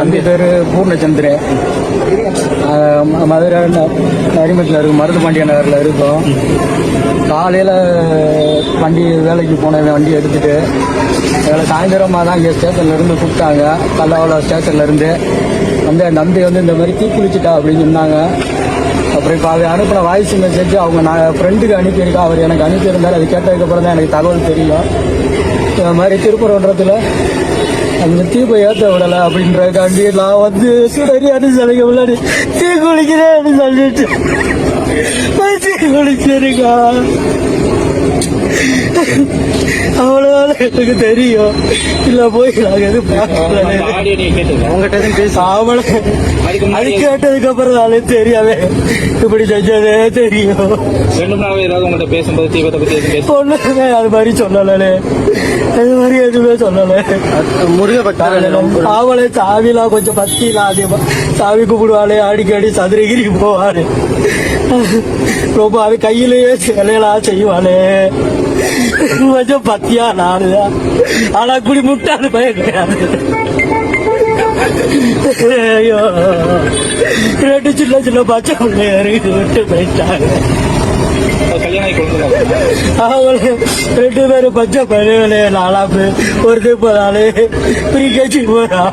தம்பி பேர் பூர்ணச்சந்திரன். மதுரை ந- இருக்கும் மருது பாண்டிய நகரில் இருக்கோம். காலையில் வண்டி வேலைக்கு போனேன் வண்டி எடுத்துட்டு வேலை சாயந்தரமாக தான் இங்கே ஸ்டேஷன்லேருந்து கூப்பிட்டாங்க. பல்லாவளா ஸ்டேஷன்ல இருந்து வந்து என் தம்பி வந்து இந்த மாதிரி தீக்குளிச்சிட்டா அப்படின்னு சொன்னாங்க. அப்புறம் இப்போ அவர் அனுப்பின வாய்ஸ் மெசேஜ் அவங்க நான் ஃப்ரெண்டுக்கு அனுப்பியிருக்கா. அவர் எனக்கு அனுப்பியிருந்தார். அது கேட்டதுக்கப்புறம் தான் எனக்கு தகவல் தெரியும். இந்த மாதிரி திருப்பரங்குன்றத்தில் அந்த தீப்பை ஏற்ற விடலை அப்படின்றதுக்காண்டி நான் வந்து சுடரியான்னு சொல்லிக்க முன்னாடி தீ குளிக்கிறேன்னு சொல்லிட்டு. தீ குளிச்சிருக்கா எனக்கு தெரியும். இல்லை போய் நீங்க அவளை அது கேட்டதுக்கு அப்புறம் நாளே தெரியாவே இப்படி செஞ்சதே தெரியும். ஒண்ணுமே அது மாதிரி சொல்லலே அது மாதிரி எதுவுமே சொல்லல. முருக அவளே சாவிலாம் கொஞ்சம் பத்திலாம் அதிகமா சாவி கூப்பிடுவாளே அடிக்கடி சதுரகிரி போவாரு ரொம்ப அது கையிலேயே சிலையெல்லாம் செய்வாளே. கொஞ்சம் பத்தியா நானுதான் ஆனா குடி முட்டாளு பையன் கிடையாது. ஐயோ. ரெண்டு சின்ன சின்ன பச்சை பிள்ளையாரு விட்டு போயிட்டாங்க. அது ரெண்டு பேரும் பச்சை பழகலே நாலா பேர் ஒருத்தர் போறாளே பிரிக்கச்சு போறா